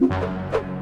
Música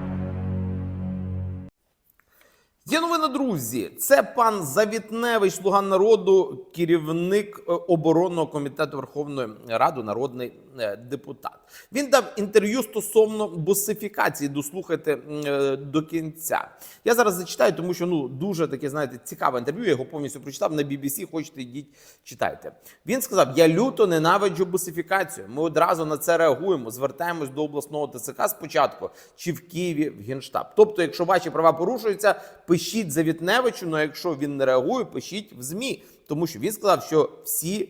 Є новина, друзі. Це пан Завітневич, слуга народу, керівник е, оборонного комітету Верховної Ради, народний е, депутат. Він дав інтерв'ю стосовно бусифікації. Дослухайте е, до кінця. Я зараз зачитаю, тому що ну дуже таке, знаєте, цікаве інтерв'ю. Я його повністю прочитав на BBC. Хочете йдіть, читайте. Він сказав: Я люто ненавиджу бусифікацію. Ми одразу на це реагуємо. Звертаємось до обласного ТЦК спочатку, чи в Києві в генштаб. Тобто, якщо ваші права порушуються, пишіть Завітневичу. Ну якщо він не реагує, пишіть в змі, тому що він сказав, що всі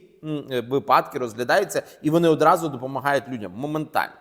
е, випадки розглядаються і вони одразу допомагають людям моментально.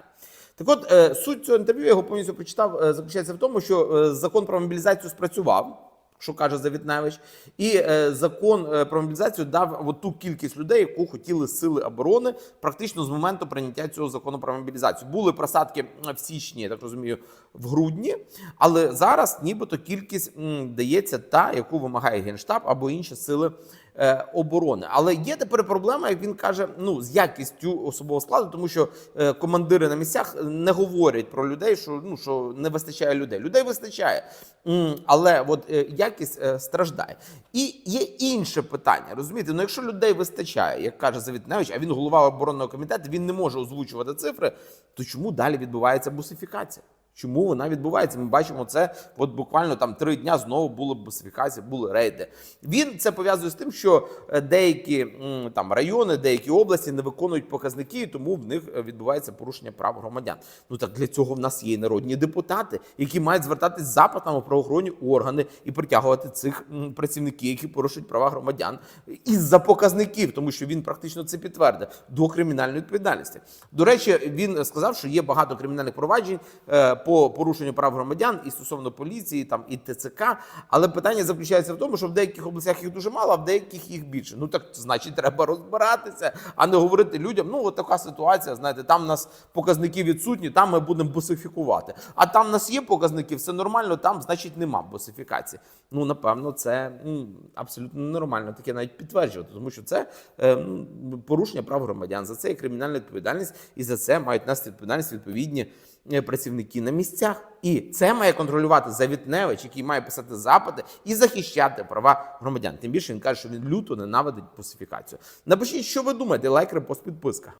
Так от е, суть цього інтерв'ю я його повністю прочитав. е, Заключається в тому, що закон про мобілізацію спрацював. Що каже Завітневич, і е, закон е, про мобілізацію дав ту кількість людей, яку хотіли сили оборони, практично з моменту прийняття цього закону про мобілізацію. Були просадки в січні, я так розумію, в грудні, але зараз нібито кількість м, дається та, яку вимагає генштаб або інші сили е, оборони. Але є тепер проблема, як він каже, ну з якістю особового складу, тому що е, командири на місцях не говорять про людей, що ну що не вистачає людей. Людей вистачає, М, але от е, якість е, страждає. І є інше питання. Розумієте, ну якщо людей вистачає, як каже Завітневич, а він голова оборонного комітету, він не може озвучувати цифри, то чому далі відбувається бусифікація? Чому вона відбувається? Ми бачимо це. От буквально там три дня знову були бусифікації, були рейди. Він це пов'язує з тим, що е, деякі там райони, деякі області не виконують показники, і тому в них е, відбувається порушення прав громадян. Ну так для цього в нас є народні депутати, які мають звертатись з запитами правоохоронні органи і притягувати цих працівників, які порушують права громадян із-за показників, тому що він практично це підтвердив до кримінальної відповідальності. До речі, він сказав, що є багато кримінальних проваджень е, по порушенню прав громадян і стосовно поліції, там і ТЦК. Але питання заключається в тому, що в деяких областях їх дуже мало, а в деяких їх більше. Ну так значить, треба розбиратися, а не говорити людям. Ну, от така ситуація. Знаєте, там у нас показники відсутні, там ми будемо бусифікувати. А там у нас є показники, все нормально, там, значить, нема бусифікації. Ну, напевно, це м, абсолютно нормально таке навіть підтверджувати, тому що це е, м, порушення прав громадян. За це є кримінальна відповідальність, і за це мають нести відповідальність відповідні працівники на місцях. І це має контролювати Завітневич, який має писати запити і захищати права громадян. Тим більше він каже, що він люто ненавидить пусифікацію. Напишіть, що ви думаєте, лайк, репост, підписка.